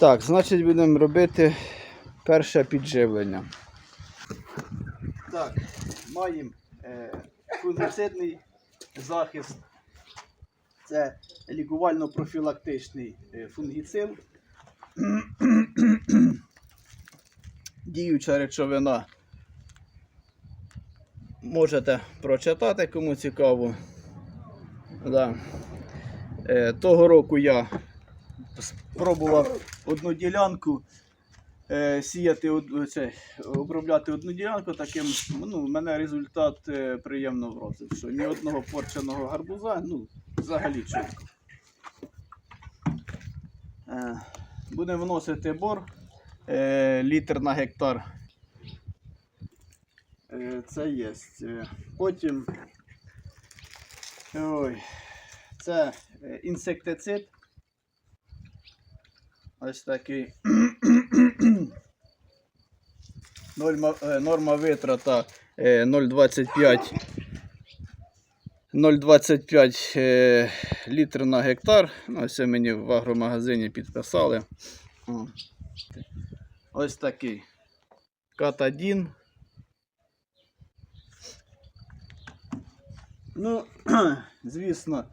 Так, значить будемо робити перше підживлення. Так, маємо е, фунгіцидний захист. Це лікувально-профілактичний е, фунгіцид. Діюча речовина. Можете прочитати, кому цікаво. Да. Е, того року я спробував одну ділянку е, сіяти це, обробляти одну ділянку, таким ну, мене результат е, приємно вразив, що ні одного порченого гарбуза, ну, взагалі чітко. Е, будемо вносити бор літр на гектар. Це є. Потім ой, це інсектицид. Ось такий. Норма, е, норма витрата е, 0,25 0,25 е, літр на гектар. Ну, Ось мені в агромагазині підписали. Ось такий. Катадін. Ну, звісно,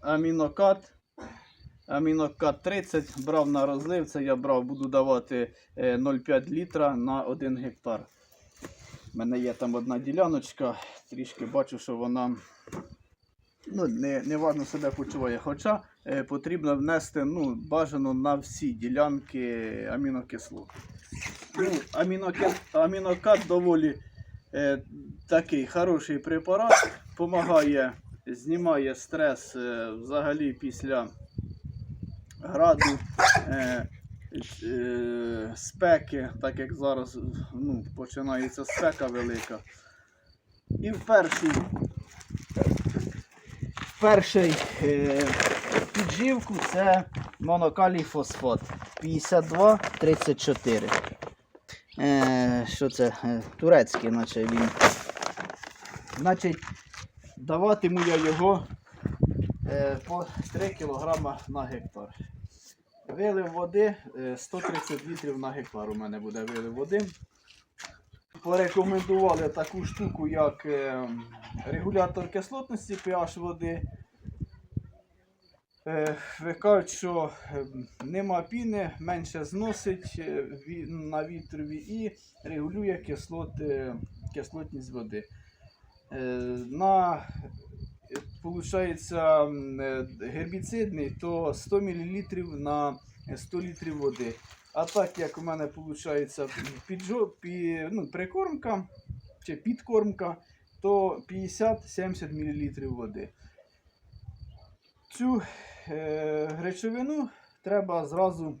амінокат. Амінокат 30 брав на розлив, це я брав, буду давати е, 0,5 літра на 1 гектар. У мене є там одна діляночка, трішки бачу, що вона ну, не, важно себе почуває. Хоча е, потрібно внести ну, бажано на всі ділянки амінокислот. Ну, амінокат доволі е, такий хороший препарат, допомагає, знімає стрес е, взагалі після граду, е, е, спеки, так як зараз ну, починається спека велика. І в перший, в перший е, підживку це монокалій фосфат 52-34. Е, що це? Е, турецький, наче він. Значить, даватиму я його е, по 3 кг на гектар. Вилив води е, 130 літрів на гектар у мене буде вилив води. Порекомендували таку штуку, як е, регулятор кислотності pH води. Е, Ви кажуть, що е, нема піни, менше зносить е, на вітрові і регулює кислот, е, кислотність води. Е, На Получається е, гербіцидний, то 100 мл на 100 літрів води. А так як у мене виходить піджо, пі, ну, прикормка чи підкормка, то 50-70 мл води. Цю е, речовину треба зразу,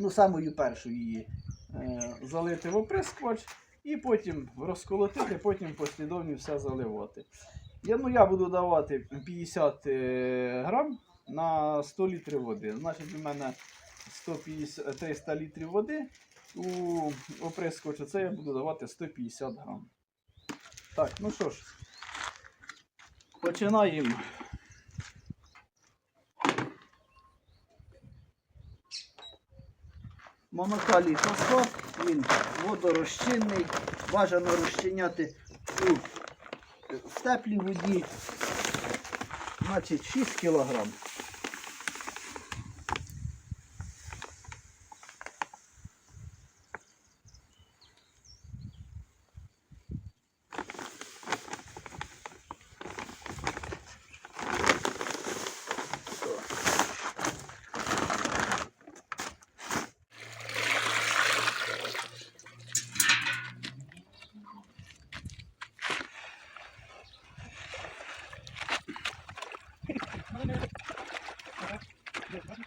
ну, самою першою її е, залити в оприскувач і потім розколотити, потім послідовно все заливати. Я, ну, я буду давати 50 е, грам на 100 літрів води. Значить, у мене 150, 300 літрів води у оприскувача, це я буду давати 150 грам. Так, ну що ж, починаємо. Монокалій фосфат, він водорозчинний, бажано розчиняти теплій воді, значить 6 кілограм. Yeah.